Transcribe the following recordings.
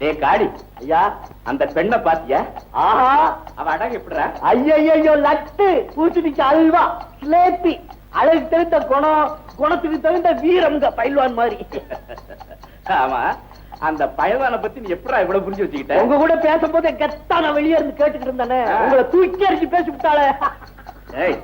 டே காடி ஐயா அந்த பெண்ணை பாத்தியா ஆஹா அவ அழகு எப்படிடா? ஐயோ லட்டு. பூசணிக்கு அல்வா சிலேபி அழகு தகுந்த குணம் குணத்துக்கு தகுந்த வீரம்ங்க பயில்வான் மாதிரி. ஆமா அந்த பயவான பத்தி நீ எப்படா இவ்வளவு புரிஞ்சு வச்சுக்கிட்ட? உங்க கூட பேசும்போது கெத்தா நான் வெளியே இருந்து கேட்டுக்கிட்டு இருந்தானே. உங்களை தூக்கி அடிச்சு பேசி விட்டாளே. ஏய்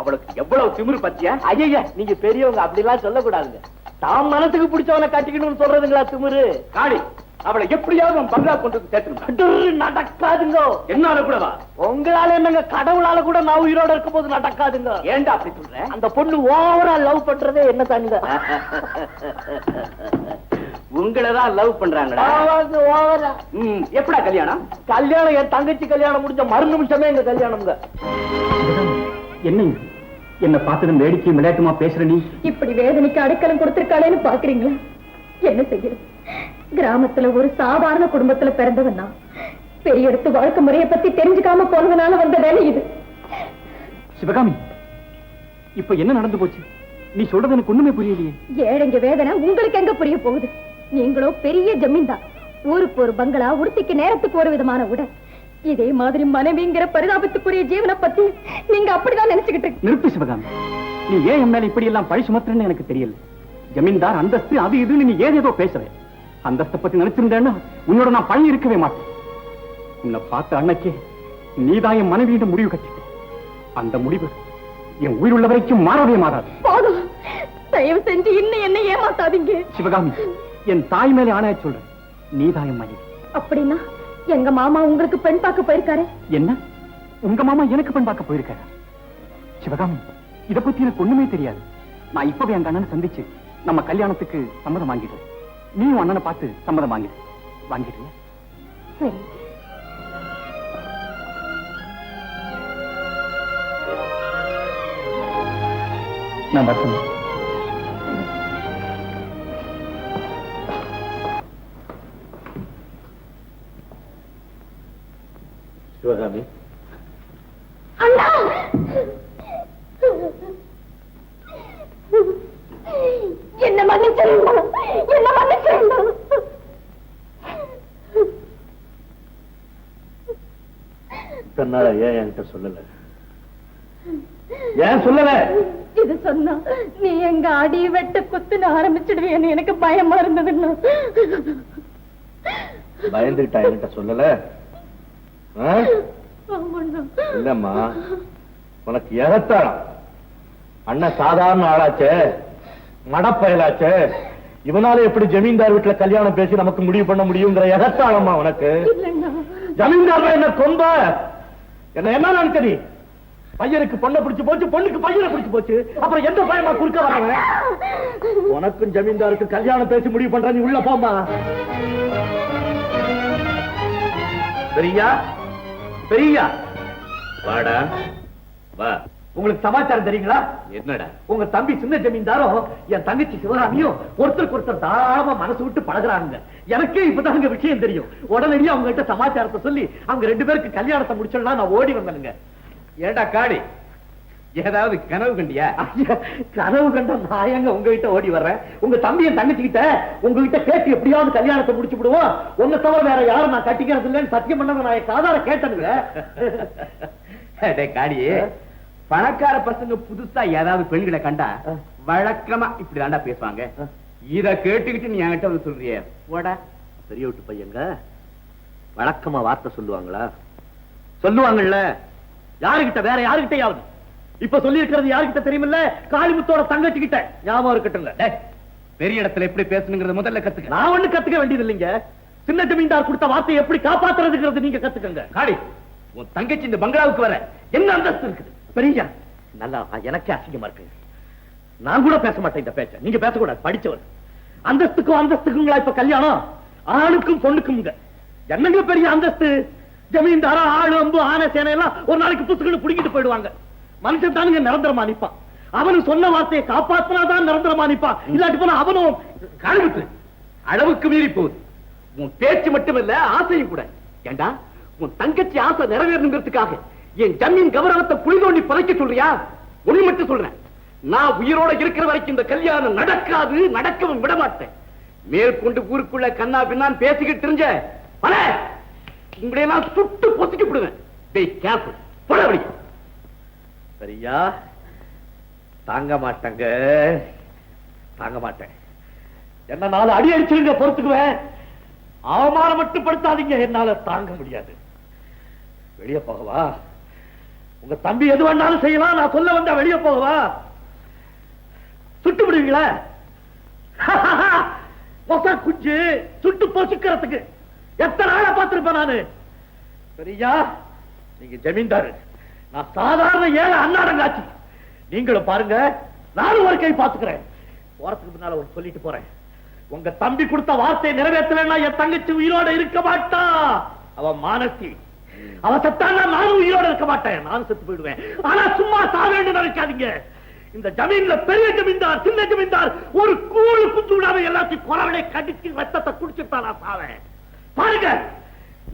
அவளுக்கு எவ்வளவு திமிரு பத்தியா ஐயா நீங்க பெரியவங்க அப்படிலாம் சொல்லக்கூடாதுங்க. தாம் மனசுக்கு பிடிச்சவனை கட்டிக்கணும்னு சொல்றதுங்களா திமிரு? காடி அவளை எப்படியாவது உன் பங்களா கொண்டு கடுரு நடக்காதுங்க. என்னால கூடவா உங்களால என்னங்க கடவுளால கூட நான் உயிரோட இருக்கும் போது நடக்காதுங்க. ஏன்டா அப்படி சொல்ற? அந்த பொண்ணு ஓவரா லவ் பண்றதே என்ன தானுங்க உங்களதான் லவ் பண்றாங்கடா. ஓவரா. ம், எப்படா கல்யாணம்? கல்யாணம் என் தங்கச்சி கல்யாணம் முடிஞ்ச மறு நிமிஷமே எங்க கல்யாணம்ங்க. என்ன என்ன பார்த்ததும் வேடிக்கையும் விளையாட்டுமா பேசுற நீ? இப்படி வேதனைக்கு அடைக்கலம் கொடுத்திருக்காளேன்னு பாக்குறீங்களா? என்ன செய்யறது கிராமத்துல ஒரு சாதாரண குடும்பத்துல பிறந்தவன் நான் பெரிய இடத்து வாழ்க்கை முறையை பத்தி தெரிஞ்சுக்காம போனதுனால வந்த வேலை இது. சிவகாமி இப்ப என்ன நடந்து போச்சு? நீ சொல்றது எனக்கு ஒண்ணுமே புரியலையே. ஏழைங்க வேதனை உங்களுக்கு எங்க புரிய போகுது? நீங்களோ பெரிய ஜமீன்தார். ஊருக்கு ஒரு பங்களா உடுத்திக்கு நேரத்துக்கு ஒரு விதமான உடை. இதே மாதிரி மனைவிங்கிற பரிதாபத்துக்குரிய ஜீவனை பத்தி நீங்க அப்படிதான் நினைச்சுக்கிட்டு. நிறுத்து சிவகாமி. நீ ஏன் என் மேல இப்படி எல்லாம் பழி சுமத்துறன்னு எனக்கு தெரியல. ஜமீன்தார் அந்தஸ்து அது இதுன்னு நீ ஏதேதோ பேசுற. அந்தஸ்தை பத்தி நினைச்சிருந்தேன்னா உன்னோட நான் பழி இருக்கவே மாட்டேன். உன்னை பார்த்த அன்னைக்கே நீதான் என் மனைவியிடம் முடிவு கட்டிட்ட அந்த முடிவு என் உயிருள்ள வரைக்கும் மாறவே மாறாது. போதும். தயவு செஞ்சு இன்னும் என்ன ஏமாத்தாதீங்க. சிவகாமி என் தாய் மேலே ஆணைய சொல்றேன். நீதான் என் மனைவி. அப்படின்னா எங்க மாமா உங்களுக்கு பெண் பார்க்க போயிருக்காரு? என்ன? உங்க மாமா எனக்கு பெண் பார்க்க போயிருக்காரா? சிவகாமி இத பத்தி எனக்கு ஒண்ணுமே தெரியாது. நான் இப்பவே எங்க அண்ணனை சந்திச்சு நம்ம கல்யாணத்துக்கு சம்மதம் வாங்கிடுறேன் நீ அண்ணனை பார்த்து சம்மதம் வாங்கிடு வாங்கிடுறியா சரி. நான் வரட்டுமா? சிவகாமி அண்ணா என்ன மன்னிச்சிருங்க என்ன மன்னிச்சிருங்க தன்னால ஏன் என்கிட்ட சொல்லல? ஏன் சொல்லல? இது சொன்னா நீ எங்க அடி வெட்ட குத்துன்னு ஆரம்பிச்சிடுவேன்னு எனக்கு பயமா இருந்ததுன்னா பயந்துகிட்டா என்கிட்ட சொல்லல. இல்லம்மா உனக்கு எகத்தாளம் அண்ணன் சாதாரண ஆளாச்சே மடப்பயலாச்சே. இவனால எப்படி ஜமீன்தார் வீட்டுல கல்யாணம் பேசி நமக்கு முடிவு பண்ண முடியுங்கிற எகத்தாளம்மா உனக்கு? ஜமீன்தார் என்ன கொம்ப? என்ன என்ன நினைச்ச நீ பையனுக்கு பொண்ணை பிடிச்சு போச்சு பொண்ணுக்கு பையனை பிடிச்சு போச்சு. அப்புறம் எந்த பயமா குறுக்க வரவன் உனக்கும் ஜமீன்தாருக்கு கல்யாணம் பேசி முடிவு பண்ற நீ உள்ள போமா பெரியா? பெரியா? வாடா. வா. உங்களுக்கு சமாச்சாரம் தெரியுங்களா? என்னடா? உங்க தம்பி சின்ன ஜமீன்தாரும் என் தங்கச்சி சிவகாமியும் ஒருத்தருக்கு ஒருத்தர் தாராளமா மனசு விட்டு பழகுறாங்க எனக்கே இப்பதாங்க விஷயம் தெரியும். உடனடியா அவங்க கிட்ட சமாச்சாரத்தை சொல்லி அவங்க ரெண்டு பேருக்கு கல்யாணத்தை முடிச்சிடலாம் நான் ஓடி வந்தேனுங்க. ஏடா காடி ஏதாவது கனவு கண்டியா? கனவு கண்ட நான் எங்க உங்ககிட்ட ஓடி வர்றேன்? உங்க தம்பி என் தங்கச்சி கிட்ட உங்ககிட்ட கேட்டு எப்படியாவது கல்யாணத்தை முடிச்சு விடுவோம். உங்க தவிர வேற யாரும் நான் கட்டிக்கிறது இல்லைன்னு சத்தியம் பண்ணத நான் காதார கேட்டனுங்க. காடி பணக்கார பசங்க புதுசா ஏதாவது பெண்களை கண்டா வழக்கமா இப்படி தாண்டா பேசுவாங்க இத கேட்டுக்கிட்டு நீ என்கிட்ட வந்து சொல்றிய? போடா. பெரிய விட்டு பையங்க வழக்கமா வார்த்தை சொல்லுவாங்களா? சொல்லுவாங்கல்ல. யாருகிட்ட? வேற யாருகிட்டயாவது? இப்ப சொல்லி இருக்கிறது யாருகிட்ட தெரியுமில்ல? காளிமுத்தோட தங்கச்சி கிட்ட ஞாபகம் இருக்கட்டும்ல பெரிய இடத்துல எப்படி பேசணுங்கிறத முதல்ல கத்துக்க. நான் ஒண்ணு கத்துக்க வேண்டியது இல்லைங்க சின்ன ஜமீன்தார் கொடுத்த வார்த்தையை எப்படி காப்பாத்துறதுங்கிறது நீங்க கத்துக்கங்க. காளி உன் தங்கச்சி இந்த பங்களாவுக்கு வர. என்ன அந்தஸ்து இருக்குது? பெரிய நல்லா எனக்கே அசிங்கமா இருக்கு. நான் கூட பேச மாட்டேன் இந்த பேச்ச. நீங்க பேசக்கூடாது படிச்சவர் அந்தஸ்துக்கும் அந்தஸ்துக்குங்களா இப்ப கல்யாணம்? ஆணுக்கும் பொண்ணுக்கும் என்னங்க பெரிய அந்தஸ்து? ஜமீன்தாரா ஆளு அம்பு ஆன சேனை எல்லாம் ஒரு நாளைக்கு புத்துக்கள் புடிங்கிட்டு போயிடுவாங்க. மனுஷன் தானுங்க நிரந்தரமா நிப்பான். அவனு சொன்ன வார்த்தையை காப்பாத்தினாதான் நிரந்தரமா நிப்பான். இல்லாட்டி போனா அவனும் கழுவுட்டு அளவுக்கு மீறி போகுது. உன் பேச்சு மட்டுமல்ல ஆசையும் கூட. ஏண்டா? உன் தங்கச்சி ஆசை நிறைவேறணுங்கிறதுக்காக என் ஜமீன் கௌரவத்தை புளி தோண்டி புதைக்க சொல்றியா? ஒண்ணு மட்டும் சொல்றேன். நான் உயிரோட இருக்கிற வரைக்கும் இந்த கல்யாணம் நடக்காது நடக்கவும் விட மாட்டேன் மேற்கொண்டு ஊருக்குள்ள கண்ணா பின்னான் பேசிக்கிட்டு தெரிஞ்ச பல உங்களையெல்லாம் சுட்டு பொசுக்கி விடுவேன் டேய் சரியா? தாங்க மாட்டேங்க. தாங்க மாட்டேன். என்ன நாலு அடி அடிச்சிருங்க பொறுத்துக்குவேன் அவமானம் மட்டும் படுத்தாதீங்க. என்னால தாங்க முடியாது. வெளியே போகவா? உங்க தம்பி எது வேணாலும் செய்யலாம் நான் சொல்ல வந்தா வெளியே போகவா? சுட்டு விடுவீங்களா? குஞ்சு சுட்டு பொசுக்கிறதுக்கு. எத்தனை ஆளை பார்த்திருப்பேன் நானு? சரியா நீங்க ஜமீன்தாரு. நான் சாதாரண ஏழை அன்னாடங்காச்சு நீங்களும் பாருங்க நானும் ஒரு கை பாத்துக்கிறேன் போறதுக்கு முன்னால ஒரு சொல்லிட்டு போறேன். உங்க தம்பி கொடுத்த வார்த்தையை நிறைவேற்றலன்னா என் தங்கச்சி உயிரோட இருக்க மாட்டா. அவ மானசி அவ செத்தான்னா நானும் உயிரோட இருக்க மாட்டேன். நானும் செத்து போயிடுவேன். ஆனா சும்மா சாவேன்னு நினைக்காதீங்க. இந்த ஜமீன்ல பெரிய ஜமீன்தார் சின்ன ஜமீன்தார் ஒரு கூழு குஞ்சு விடாம எல்லாத்தையும் குறவனை கடிச்சு ரத்தத்தை குடிச்சுட்டா நான் சாவேன் பாருங்க.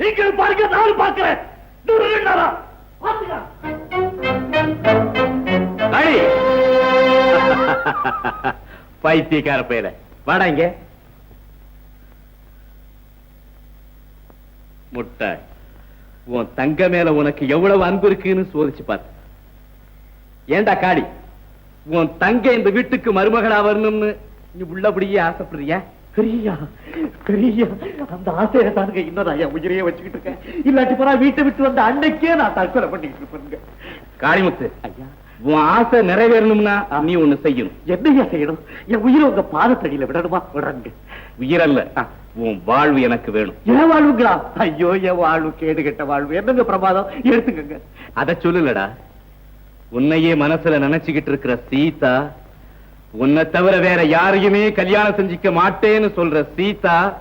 நீங்கள் பாருங்க நானும் பார்க்கிறேன். பைத்தியக்கார பேர வாடா இங்க. முட்டை. உன் தங்க மேல உனக்கு எவ்வளவு அன்பு இருக்குன்னு சோதிச்சு பார்த்து ஏண்டா காடி உன் தங்க இந்த வீட்டுக்கு மருமகளா வரணும்னு நீ உள்ளபடியே ஆசைப்படுறியா? பெரியா பெரியா அந்த ஆசையை தானுங்க இன்னும் நான் என் உயிரையே வச்சுக்கிட்டு இருக்கேன். இல்லாட்டி போனா வீட்டை விட்டு வந்த அன்னைக்கே நான் தற்கொலை பண்ணிக்கிட்டு இருப்பேங்க காளிமுத்து ஐயா. உன் ஆசை நிறைவேறணும்னா நீ ஒண்ணு செய்யணும். என்னையா செய்யணும்? என் உயிரை உங்க பாதத்தடியில விடணுமா? விடுறங்க. உயிரல்ல. உன் வாழ்வு எனக்கு வேணும். என் வாழ்வுங்களா? ஐயோ என் வாழ்வு கேடு கெட்ட வாழ்வு. என்னங்க பிரமாதம்? எடுத்துக்கங்க. அத சொல்லலடா. உன்னையே மனசுல நினைச்சுக்கிட்டு இருக்கிற சீதா உன்னை தவிர வேற யாரையுமே கல்யாணம் செஞ்சுக்க மாட்டேன்னு சொல்ற சீதா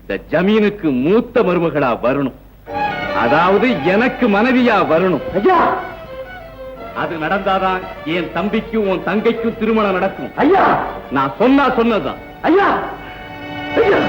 இந்த ஜமீனுக்கு மூத்த மருமகளா வரணும். அதாவது எனக்கு மனைவியா வரணும். ஐயா! அது நடந்தாதான் என் தம்பிக்கும் உன் தங்கைக்கும் திருமணம் நடக்கும். ஐயா! நான் சொன்னா சொன்னதுதான். ஐயா! ஐயா!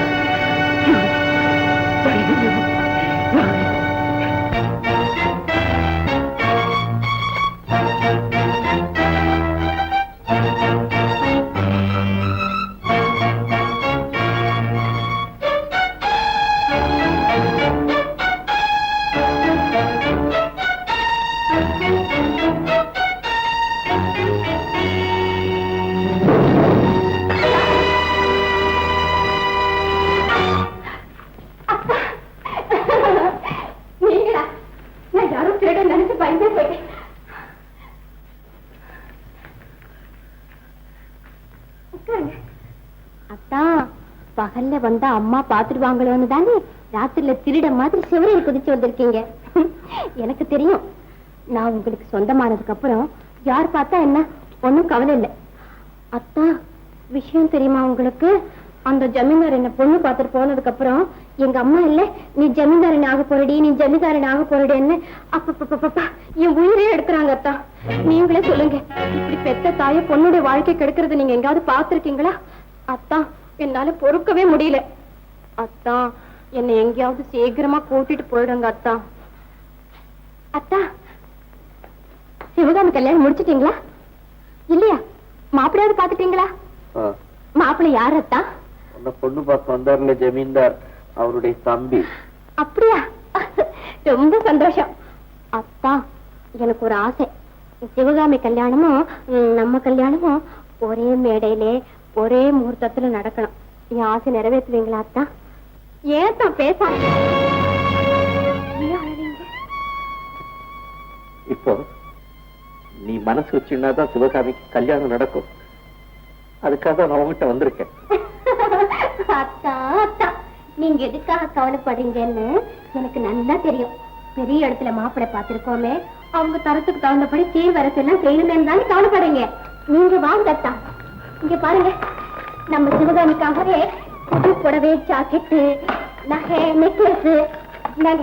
பகல்ல வந்தா அம்மா பாத்துடுவாங்களோன்னு தானே? ராத்திரில திருட மாதிரி சிவரையில் குதிச்சு வந்திருக்கீங்க. எனக்கு தெரியும். நான் உங்களுக்கு சொந்தமானதுக்கு அப்புறம் யார் பார்த்தா என்ன? ஒண்ணும் கவலை இல்லை. அத்தா விஷயம் தெரியுமா உங்களுக்கு? அந்த ஜமீன்தார் என்ன பொண்ணு பார்த்துட்டு போனதுக்கு அப்புறம் எங்க அம்மா இல்ல நீ ஜமீன்தாரன் ஆக போறடி நீ ஜமீன்தாரன் ஆக போறடின்னு அப்பப்பா என் உயிரே எடுக்கிறாங்க அத்தா. நீங்களே சொல்லுங்க இப்படி பெத்த தாய பொண்ணுடைய வாழ்க்கை கெடுக்கிறது நீங்க எங்காவது பார்த்திருக்கீங்களா? அத்தா என்னால பொறுக்கவே முடியல. அத்தா என்னை எங்கேயாவது சீக்கிரமா கூட்டிட்டு போயிடுங்க அத்தா. அத்தா சிவகாமி கல்யாணம் முடிச்சிட்டீங்களா? இல்லையா? மாப்பிள்ளையாவது பாத்துட்டீங்களா மாப்பிள்ளை யார் அத்தா? பொண்ணு பார்க்க வந்தார்ல ஜமீன்தார். அவருடைய தம்பி. அப்படியா? ரொம்ப சந்தோஷம். அப்பா எனக்கு ஒரு ஆசை. சிவகாமி கல்யாணமும் நம்ம கல்யாணமும் ஒரே மேடையிலே ஒரே முகூர்த்தத்துல நடக்கணும். என் ஆசை நிறைவேற்றுவீங்களா அத்தா? ஏன் தான்? இப்போ நீ மனசு வச்சுனாதான் சிவகாமிக்கு கல்யாணம் நடக்கும். அதுக்காக நான் உங்ககிட்ட வந்திருக்கேன். அத்தா அத்தா நீங்க எதுக்காக கவலைப்படுறீங்கன்னு எனக்கு நல்லா தெரியும். பெரிய இடத்துல மாப்பிள்ளை பார்த்திருக்கோமே அவங்க தரத்துக்கு தகுந்தபடி சீர்வரசு எல்லாம் செய்யணுமேன்னு தானே கவலைப்படுறீங்க. நீங்க வாங்க அத்தா. இங்க பாருங்க. நம்ம சிவகாமிக்காகவே புது புடவை ஜாக்கெட்டு நகை நெக்லஸ் நாங்க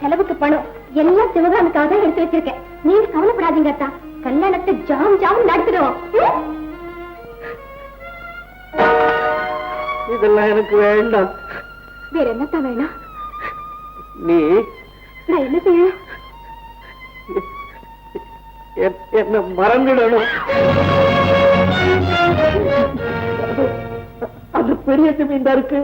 செலவுக்கு பணம். எல்லாம் சிவகாமிக்காக தான் எடுத்து வச்சிருக்கேன். நீங்க கவலைப்படாதீங்க அத்தா. கல்யாணத்தை ஜாம் ஜாம் நடத்திடுவோம்? இதெல்லாம் எனக்கு வேண்டாம். வேற என்னத்தான் வேணும்? நீ? நான் என்ன செய்யணும்? என்ன மறந்துடணும். அந்த பெரிய ஜமீன்தாருக்கு.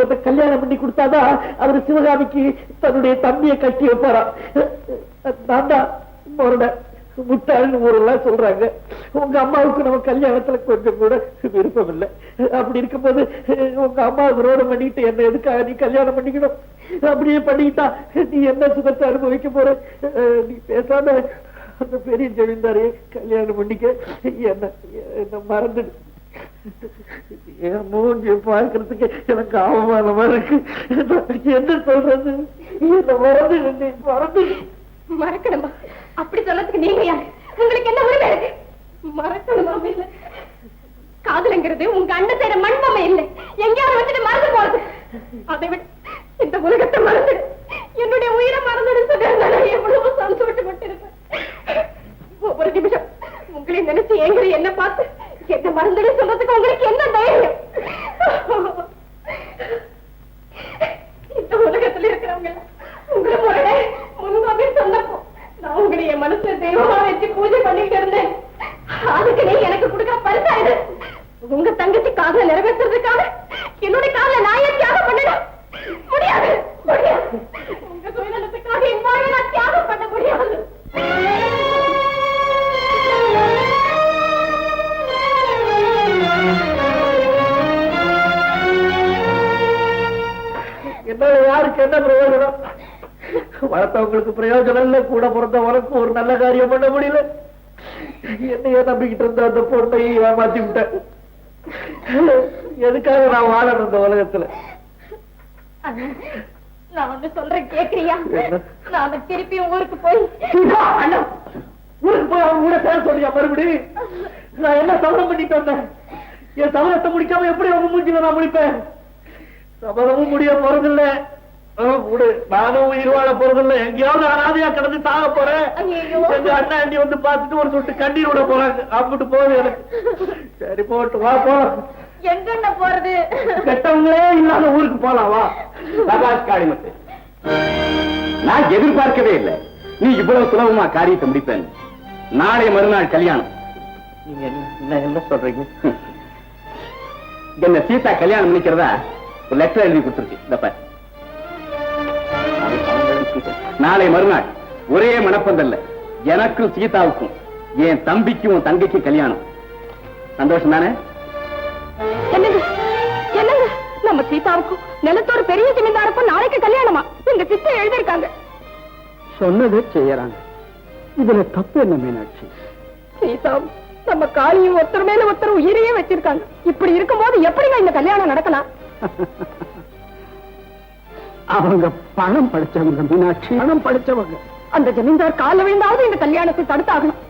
ஒரு கல்யாணம் பண்ணி கொடுத்தாதான் அவர் சிவகாமிக்கு தன்னுடைய தம்பியை கட்டி வைப்பாராம். நான் தான் முரட முட்டாள்னு ஊரெல்லாம் சொல்றாங்க. உங்க அம்மாவுக்கு நம்ம கல்யாணத்துல கொஞ்சம் கூட விருப்பம் இல்லை அப்படி இருக்கும்போது உங்க அம்மா விரோதம் பண்ணிட்டு என்ன எதுக்காக நீ கல்யாணம் பண்ணிக்கணும்? அப்படியே பண்ணிக்கிட்டா நீ என்ன சுகத்தை அனுபவிக்க போற? நீ பேசாம அந்த பெரிய ஜமீன்தாரையே கல்யாணம் பண்ணிக்க. என்ன என்ன மறந்துடு. என் பார்க்கறதுக்கு எனக்கு அவமானமா இருக்கு. என்ன சொல்றது? என்ன மறக்கணுமா? அப்படி சொல்றதுக்கு நீங்க யாரு? உங்களுக்கு என்ன உரிமை இருக்கு? மறக்கணுமா இல்ல காதலுங்கிறது உங்க அண்ணன் செய்யற மண்பமை இல்லை. எங்கேயாவது வச்சுட்டு மறந்து போறது. அதை விட இந்த உலகத்தை மறந்துடு. என்னுடைய உயிரை மறந்துடு சொல்லி எவ்வளவு சந்தோஷப்பட்டு இருப்பேன் ஒவ்வொரு நிமிஷம் உங்களை நினைச்சு ஏங்குற என்ன பார்த்து எந்த மறந்துடு சொல்றதுக்கு உங்களுக்கு என்ன தைரியம்? இந்த உலகத்துல இருக்கிறவங்க எல்லாம் உங்களை முறைய முன்பாவே சொன்னப்போ நான் உங்களை என் மனசுல தெய்வமா வச்சு பூஜை பண்ணிட்டு இருந்தேன். அதுக்கு நீ எனக்கு கொடுக்க பரிசாயிடு உங்க தங்கச்சி காதல நிறைவேற்றுறதுக்காக என்னுடைய காதல நான் ஏன் தியாகம் பண்ணணும்? முடியாது. முடியாது. உங்க சுயநலத்துக்காக என் வாழ்வை நான் தியாகம் பண்ண முடியாது. என்னால யாருக்கு என்ன பிரயோஜனம்? வளர்த்தவங்களுக்கு பிரயோஜனம் இல்ல கூட பிறந்த உனக்கு ஒரு நல்ல காரியம் பண்ண முடியல. என்னையே நம்பிக்கிட்டு இருந்த அந்த பொண்ணை ஏமாத்தி விட்டேன். எதுக்காக நான் வாழணும் இந்த உலகத்துல? நான் ஒண்ணு சொல்றேன் கேக்குறியா? நாம திருப்பி ஊருக்கு போய் ஊருக்கு போய் அவங்க கூட சேர சொல்லியா மறுபடி? நான் என்ன சபதம் பண்ணிட்டு வந்தேன்? என் முடிக்காம எப்படி அவங்க மூஞ்சில நான் முடிப்பேன் சபதமும் முடிய போறதில்ல. நானும் உயிர் வாழ போறதில்ல. எங்கேயாவது அனாதையா கிடந்து சாக போறேன். எங்க அண்ணா ஆண்டி வந்து பார்த்துட்டு ஒரு சொட்டு கண்ணீர் விட போறாங்க அம்பிட்டு போகுது எனக்கு. சரி போட்டு வா போ. எங்கண்ண போறது? கெட்டவங்களே இல்லாத ஊருக்கு போலாம் வா. காளிமுத்து. நான் எதிர்பார்க்கவே இல்லை. நீ இவ்வளவு சுலபமா காரியத்தை முடிப்பேன் நாளை மறுநாள் கல்யாணம். நீங்க என்ன- என்ன என்ன சொல்றீங்க? என்ன சீதா கல்யாணம் பண்ணிக்கிறதா ஒரு லெட்டர் எழுதி கொடுத்துருக்கு. இந்த பாரு. நாளை மறுநாள். ஒரே மனப்பந்தல்ல. எனக்கும் சீதாவுக்கும் என் தம்பிக்கும் உன் தங்கைக்கும் கல்யாணம். சந்தோஷம் தானே? என்னங்க என்னங்க நம்ம சீதாவுக்கும் நிலத்தோர் பெரிய ஜமீன்தாருக்கும் நாளைக்கு கல்யாணமா? எங்க சிஸ்டர் எழுதியிருக்காங்க. சொன்னதை செய்யறாங்க. இதுல தப்பு என்ன மீனாட்சி? சீதாவும் நம்ம காளியும் ஒருத்தர் மேல ஒருத்தர் உயிரையே வச்சிருக்காங்க. இப்படி இருக்கும்போது எப்படிங்க இந்த கல்யாணம் நடக்கலாம்? அவங்க பணம் படிச்சவங்க மீனாட்சி. பணம் படிச்சவங்க. அந்த ஜமீன்தார் கால விழுந்தாவது இந்த கல்யாணத்தை தடுத்தாகணும்.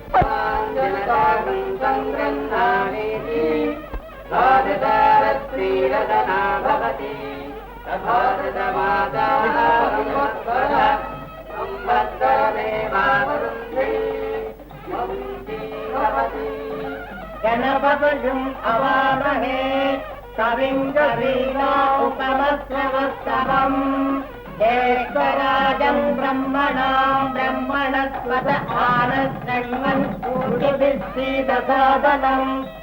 जनपशुम् अवामहे सविन्दवीना उपमस्रमस्तवम् एश्वराजम् ब्रह्मणाम् ब्रह्मणस्वत ब्रह्मण स्वत श्रीदसादनम्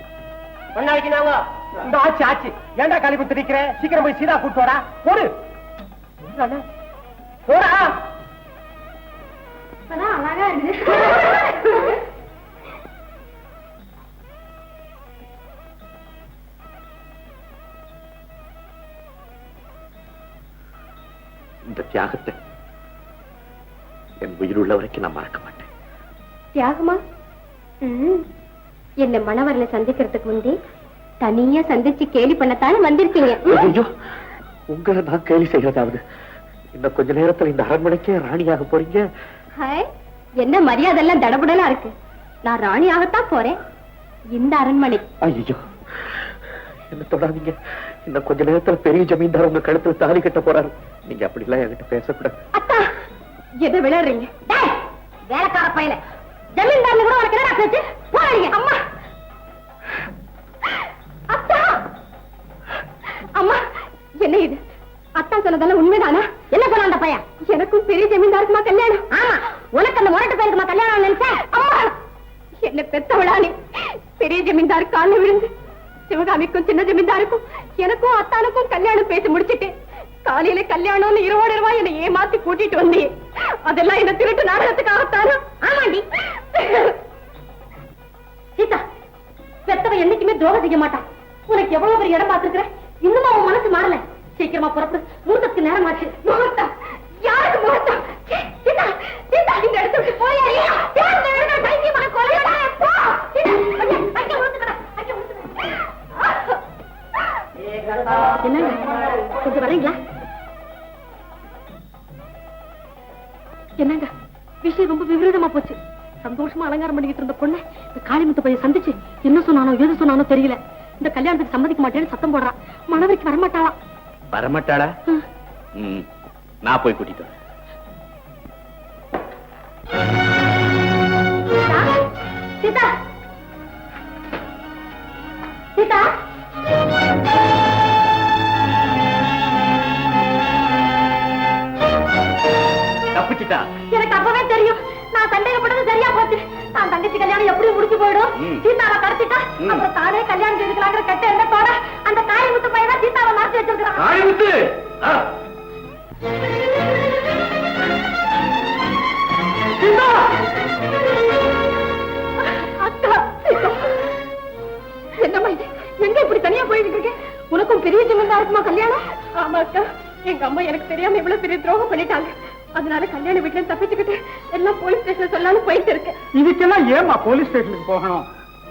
பொண்ணாடிக்கு நாங்க? இந்த ஆச்சு ஆச்சு ஏன்டா கழிப்பு திரிக்கிற சீக்கிரம் போய் சீதா கூட்டு வாடா. போடு. போடா. அழகா இருக்குது. இந்த தியாகத்தை என் உயிர் உள்ள வரைக்கும் நான் மறக்க மாட்டேன். தியாகமா. என்ன மணவரல சந்திக்கிறதுக்கு முந்தி தனியா சந்திச்சு கேலி பண்ணத்தானே வந்திருக்கீங்க? ஐயோ உங்களை நான் கேலி செய்யறதாவது. இன்னும் கொஞ்ச நேரத்துல இந்த அரண்மனைக்கே ராணியாக போறீங்க. ஹாய், என்ன மரியாதை எல்லாம் தடபுடலா இருக்கு? நான் ராணியாகத்தான் போறேன். இந்த அரண்மனை. ஐயோ என்ன தொடாதீங்க. இன்னும் கொஞ்ச நேரத்துல பெரிய ஜமீன்தார் உங்க கழுத்துல தாலி கட்ட போறாரு. நீங்க அப்படி எல்லாம் என்கிட்ட பேசக்கூடாது. அத்தா எதை விளையாடுறீங்க? வேலைக்கார பையல ஜமீன்தார்னு கூட உனக்கு என்னடா பேச்சு? போறீங்க அம்மா. என்ன இது? அத்தா சொன்னதெல்லாம் உண்மைதானா? என்ன சொன்ன அந்த பையன்? எனக்கும் பெரிய ஜமீன்தாருக்குமா கல்யாணம். ஆமா. உனக்கு அந்த முரட்டு பையனுக்குமா கல்யாணம் நினைச்சேன் அம்மா! என்ன பெத்தவளா நீ? பெரிய ஜமீன்தார் காலில் விழுந்து சிவகாமிக்கும் சின்ன ஜமீன்தாருக்கும் எனக்கும் அத்தானுக்கும் கல்யாணம் பேசி முடிச்சிட்டேன். காலையில கல்யாணம்னு இருபது ரூபாய் என்னை ஏமாத்தி கூட்டிட்டு வந்தே. அதெல்லாம் என்ன திருட்டு நாடகத்துக்காகத்தானா? ஆமாண்டி. சீதா பெத்தவ என்னைக்குமே துரோகம் செய்ய மாட்டான். உனக்கு எவ்வளவு பெரிய இடம் பார்த்திருக்கிற இன்னுமா உன் மனசு மாறல சீக்கிரமா புறப்படு. மூத்தத்துக்கு நேரம் ஆச்சு. முகூர்த்தம். யாருக்கு முகூர்த்தம்? இந்த இடத்த விட்டு போய் இந்த என்னங்க? கொஞ்சம் வரீங்களா? என்னங்க? விஷயம் ரொம்ப விபரீதமா போச்சு. சந்தோஷமா அலங்காரம் பண்ணிக்கிட்டு இருந்த பொண்ணு இந்த காளிமுத்து பையன் சந்திச்சு என்ன சொன்னானோ எது சொன்னானோ தெரியல. இந்த கல்யாணத்துக்கு சம்மதிக்க மாட்டேன்னு சத்தம் போடுறான். மணவரைக்கு வரமாட்டாளா வரமாட்டாளா? நான் போய் கூட்டிட்டு வரேன். சீதா. சீதா. தப்பிச்சிட்டா? தங்கச்சி கல்யாணம் எப்படி முடிச்சு போயிடும். சீதாவை கடத்திட்டா. அப்புறம் தானே கல்யாணம் செய்துக்கலாங்கிற கெட்ட எண்ணத்தோட அந்த காளிமுத்து பையன் சீதாவை மறைச்சு காளிமுத்து. என்னம்மா இது? எங்க இப்படி தனியா போயிட்டு உனக்கும் பெரிய ஜமீன்தார் இருக்குமா கல்யாணம்? ஆமா அக்கா எங்க அம்மா எனக்கு தெரியாம இவ்வளவு பெரிய துரோகம் பண்ணிட்டாங்க. அதனால கல்யாண வீட்டுல தப்பிச்சுக்கிட்டு எல்லாம் போலீஸ் ஸ்டேஷன்ல சொல்லலாம்னு போயிட்டு இருக்கேன். இதுக்கெல்லாம் ஏமா போலீஸ் ஸ்டேஷனுக்கு போகணும்?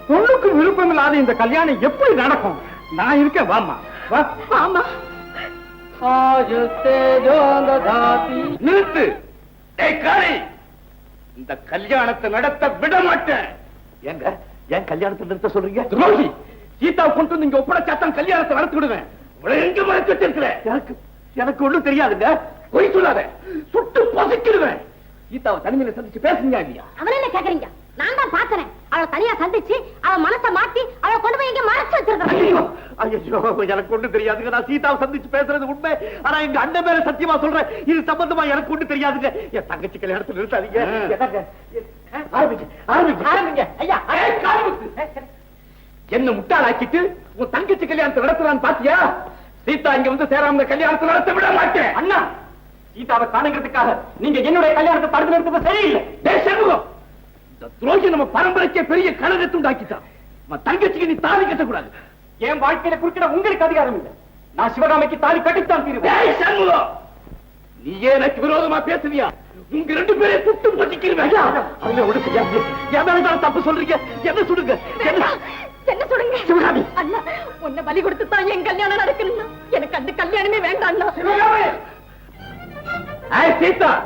பொண்ணுக்கு விருப்பம் இல்லாத இந்த கல்யாணம் எப்படி நடக்கும்? நான் இருக்கேன் வாமா வா. ஆமா நிறுத்து. இந்த கல்யாணத்தை நடத்த விட மாட்டேன். ஏங்க ஏன் கல்யாணத்தை நிறுத்த சொல்றீங்க? துரோகி. சீதாவை கொண்டு வந்து இங்க ஒப்படைச்சாத்தான் கல்யாணத்தை நடத்தி விடுவேன் இவளை எங்க மறைச்சு வச்சிருக்கிற எனக்கு எனக்கு ஒண்ணும் தெரியாதுங்க. பொய் சொல்லாத. சுட்டு பசிக்கிடுவேன். சீதாவை தனிமையில சந்திச்சு பேசுங்க இல்லையா? அவன என்ன கேக்குறீங்க? நான் தான் பாக்குறேன் அவளை தனியா சந்திச்சு அவ மனசை மாத்தி அவளை கொண்டு போய் இங்க மறைச்சு ஐயோ வச்சிருக்கேன் ஐயோ எனக்கு ஒண்ணும் தெரியாதுங்க. நான் சீதாவை சந்திச்சு பேசுறது உண்மை. ஆனா எங்க அண்ணன் மேல சத்தியமா சொல்றேன். இது சம்பந்தமா எனக்கு ஒண்ணும் தெரியாதுங்க. என் தங்கச்சி கல்யாணத்தை நிறுத்தாதீங்க? ஆரம்பிங்க ஆரம்பிங்க. ஆரம்பிங்க. ஐயா. என்ன முட்டாளாக்கிட்டு உன் தங்கச்சி கல்யாணத்தை நடத்தலான்னு பாத்தியா? சீதா இங்க வந்து சேராம கல்யாணத்தை நடத்த விட மாட்டேன். அண்ணா சீதாவை காணுங்கிறதுக்காக நீங்க என்னுடைய கல்யாணத்தை தடுத்து நிறுத்தது சரியில்லை. இந்த துரோகி நம்ம பரம்பரைக்கே பெரிய கழகத்தை உண்டாக்கிட்டான். தங்கச்சிக்கு நீ தாலி கட்டக்கூடாது. என் வாழ்க்கையில குறுக்கிட உங்களுக்கு அதிகாரம் இல்லை. நான் சிவகாமிக்கு தாலி கட்டித்தான் தீருவேன். நீ எனக்கு விரோதமா பேசுவியா உங்க ரெண்டு பேரை சுட்டு பசிக்கிறேன் அதுல தெரியாது என் மேல தான் தப்பு சொல்றீங்க? என்ன சுடுங்க? என்ன? என்ன சொல்லுங்க சிவகாமி. அண்ணா உன்னை பலி கொடுத்து தான் என் கல்யாணம் நடக்கணும்னா எனக்கு அந்த கல்யாணமே வேண்டாம்ண்ணா ஏய் சீதா!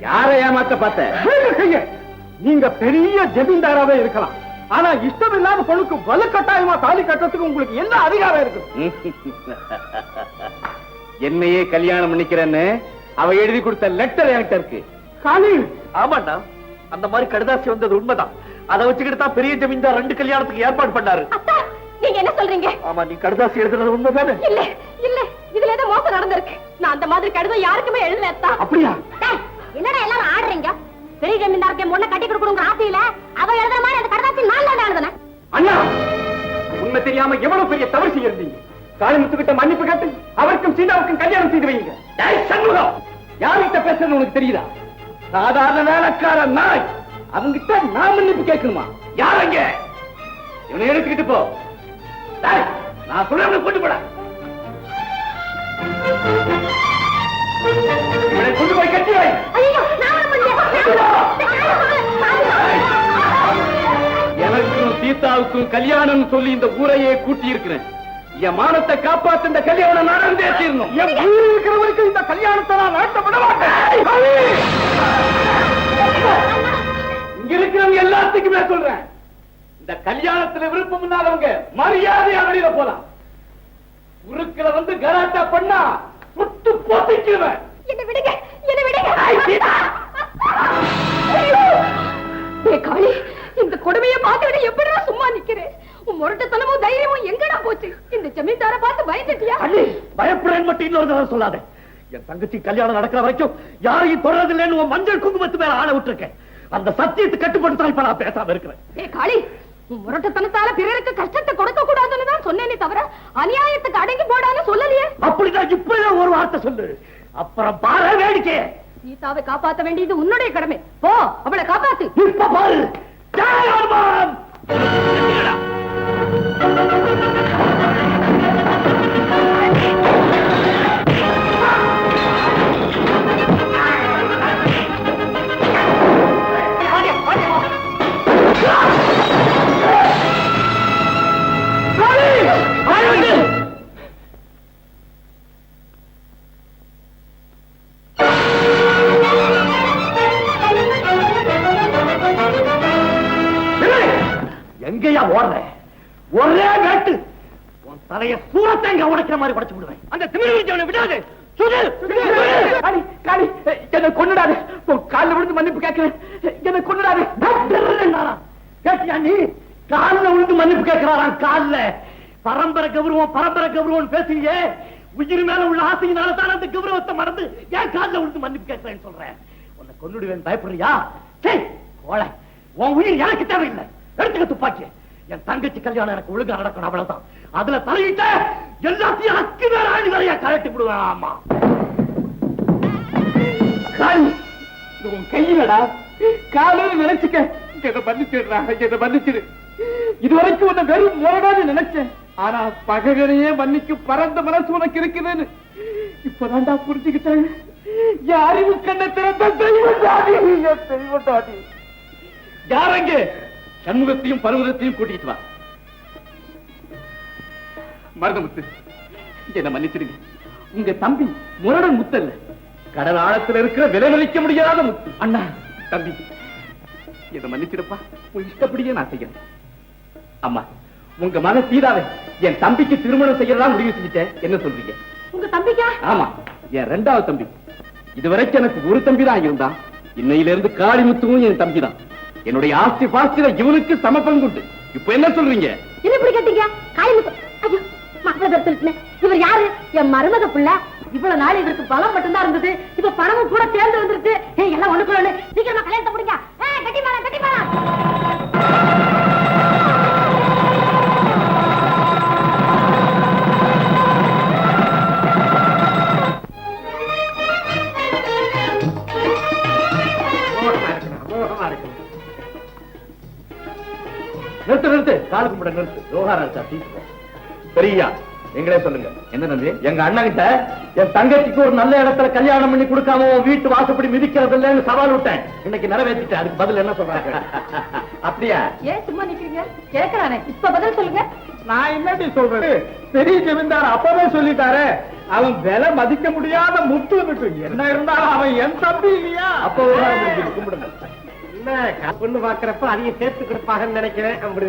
யாரை ஏமாத்த பார்த்த? கையை, கையை. நீங்க பெரிய ஜமீன்தாராவே இருக்கலாம். ஆனா இஷ்டம் இல்லாத பொண்ணுக்கு வலுக்கட்டாயமா தாலி கட்டுறதுக்கு உங்களுக்கு என்ன அதிகாரம் இருக்கு? என்னையே கல்யாணம் பண்ணிக்கிறேன்னு அவ எழுதி கொடுத்த லெட்டர் என்கிட்ட இருக்கு. அந்த மாதிரி கடுதாசி வந்தது உண்மைதான். அதை வச்சுக்கிட்டு தான் பெரிய ஜமீன்தார் ரெண்டு கல்யாணத்துக்கு ஏற்பாடு பண்ணாரு. நீங்க என்ன சொல்றீங்க? ஆமா நீ கடுதாசி எழுதுறது உண்மைதானே? இல்ல இல்ல. இதுல ஏதோ மோசம் நடந்திருக்கு. நான் அந்த மாதிரி கடிதம் யாருக்குமே எழுதல அப்படியா? டேய், என்னடா எல்லாரும் ஆடுறீங்க? பெரிய ஜமீன்தாருக்கு பொண்ணை கட்டி கொடுக்கணுங்கிற ஆசையில அவ எழுதுற மாதிரி அந்த கடதாசி நான் தான் எழுதுனேன். அண்ணா உண்மை தெரியாம எவ்வளவு பெரிய தவறு செய்யிருந்தீங்க? காளிமுத்து கிட்ட மன்னிப்பு கேட்டு அவருக்கும் சீதாவுக்கும் கல்யாணம் செய்து வைங்க டேய் சண்முகம்! யார்கிட்ட பேசுறது உனக்கு தெரியுதா? சாதாரண வேலைக்கார நாய். அவங்கிட்ட நான் மன்னிப்பு கேட்கணுமா? யாரங்க இவனை எடுத்துக்கிட்டு போ. டேய், நான் சொல்றவனை கொண்டு போட. இவனை கொண்டு போய் கட்டி வை. எனக்கும் சீதாவுக்கும் கல்யாணம் சொல்லி இந்த ஊரையே கூட்டி இருக்கிறேன் என் மானத்தை காப்பாத்த இந்த கல்யாணம் நடந்தே தீரணும். என் உயிர் இருக்கிற வரைக்கும் இந்த கல்யாணத்தை நான் நடத்த விட மாட்டேன் இங்க இருக்கிறவங்க எல்லாத்துக்குமே சொல்றேன். இந்த கல்யாணத்துல விருப்பம் இல்லாதவங்க மரியாதையா வெளியில போலாம். உருக்குல வந்து கலாட்டா பண்ணா சுட்டு போத்திக்குவேன் என்ன விடுங்க என்ன விடுங்க. காளி இந்த கொடுமையை பார்த்துட்டு எப்படிடா சும்மா நிக்கிறேன் உன் முரட்டுத்தனமும் தைரியமும் எங்கடா போச்சு? இந்த ஜமீன்தார பார்த்து பயந்துட்டியா? பயப்படுறேன் மட்டும் இன்னொரு தடவை சொல்லாத. என் தங்கச்சி கல்யாணம் நடக்கிற வரைக்கும் யாரையும் தொடரதில்லைன்னு உன் மஞ்சள் குங்குமத்து மேல ஆள விட்டுருக்கேன். அந்த சத்தியத்தை கட்டுப்படுத்தா இப்ப நான் பேசாம இருக்கிறேன். காளி முரட்டுத்தனத்தால பிறருக்கு கஷ்டத்தை கொடுக்க கூடாதுன்னு தான் சொன்னேனே தவிர அநியாயத்துக்கு அடங்கி போடான்னு சொல்லலையே. அப்படிதான் இப்பவே ஒரு வார்த்தை சொல்லு. அப்புறம் பாரு வேடிக்கை. சீதாவை காப்பாத்த வேண்டியது உன்னுடைய கடமை. போ அவளை காப்பாத்து. இப்ப பாரு. பரம்பரை பேசுறீங்க உயிர் மேல உள்ள ஆசையினால தான் அந்த கௌரவத்தை மறந்து ஏன் காலில் விழுந்து மன்னிப்பு கேட்கிறேன்னு சொல்றேன். உன்னை கொன்னுடுவேன் பயப்படுறியா? சரி கோழை உன் உயிர் எனக்கு தேவையில்லை. எடுத்துக்க துப்பாக்கி என் தங்கச்சி கல்யாணம் எனக்கு ஒழுங்கா நடக்கணும் அவ்வளவுதான். அதுல தலையிட்ட எல்லாத்தையும் அக்கு வேற ஆணி வரையா கழட்டி விடுவேன் ஆமா. உன் கையிலடா. காலையில் நினைச்சுக்க. இதை மன்னிச்சிடுறா இதை மன்னிச்சிடு. இதுவரைக்கும் உன்னை வெறும் முரடான்னு நினைச்சேன். ஆனா பகைகளையே மன்னிக்கும் பரந்த மனசு உனக்கு இருக்குதுன்னு இப்பதான்டா புரிஞ்சுக்கிட்டேன். அறிவு கண்ணை திறந்த தாடி யாரங்க? சண்முகத்தையும் பருவதத்தையும் கூட்டிட்டு வா. மருதமுத்து என்ன மன்னிச்சிடுங்க. உங்க தம்பி முரடன் முத்தல்ல கடல் ஆழத்துல இருக்கிற விலை மதிக்க முடியாத முத்து. அண்ணா தம்பி என்ன மன்னிச்சிடுப்பா. உன் இஷ்டப்படியே நான் செய்யறேன் அம்மா உங்க மக சீதாவை என் தம்பிக்கு திருமணம் செய்யறதா முடிவு செஞ்சுட்டேன். என்ன சொல்றீங்க? உங்க தம்பிக்கா? ஆமா என் ரெண்டாவது தம்பி. இதுவரைக்கும் எனக்கு ஒரு தம்பி தான் இருந்தான். இன்னையில இருந்து காளிமுத்துவும் என் தம்பி தான் என்னுடைய ஆஸ்தி பாஸ்தில இவனுக்கு சம பங்குண்டு. இப்ப என்ன சொல்றீங்க? இது இப்படி கேட்டீங்க? காளிமுத்து. ஐயோ மாப்பிள்ள பேர் சொல்லிட்டேன் இவர் யாரு? என் மருமக புள்ள. இவ்வளவு நாள் இவருக்கு பலம் மட்டும்தான் இருந்தது. இப்ப பணமும் கூட சேர்ந்து வந்துருச்சு எல்லாம் ஒண்ணுக்குள்ள. ஒண்ணு சீக்கிரமா கல்யாணத்தை முடிங்க. ஏய், கட்டி நிறுத்து காலு கும்பிட நிறுத்து ரோகாரா இருக்கா தீட்டு பெரியா நீங்களே சொல்லுங்க. என்ன தம்பி? எங்க அண்ணன் கிட்ட என் தங்கச்சிக்கு ஒரு நல்ல இடத்துல கல்யாணம் பண்ணி கொடுக்காம வீட்டு வாசப்படி மிதிக்கிறது இல்லைன்னு சவால் விட்டேன். இன்னைக்கு நிறைவேற்றிட்டேன். அதுக்கு பதில் என்ன சொல்றாங்க? அப்படியா? ஏன் சும்மா நிக்கிறீங்க? கேக்குறானே. இப்ப பதில் சொல்லுங்க. நான் என்னடி சொல்றது? பெரிய ஜமீன்தார் அப்பவே சொல்லிட்டாரு. அவன் விலை மதிக்க முடியாத முத்து என்ன இருந்தாலும் அவன் என் தம்பி இல்லையா? அப்போ கும்பிடுங்க. என்ன பொண்ணு பாக்குறப்ப அதையும் சேர்த்து கொடுப்பாங்கன்னு நினைக்கிறேன். அப்படி.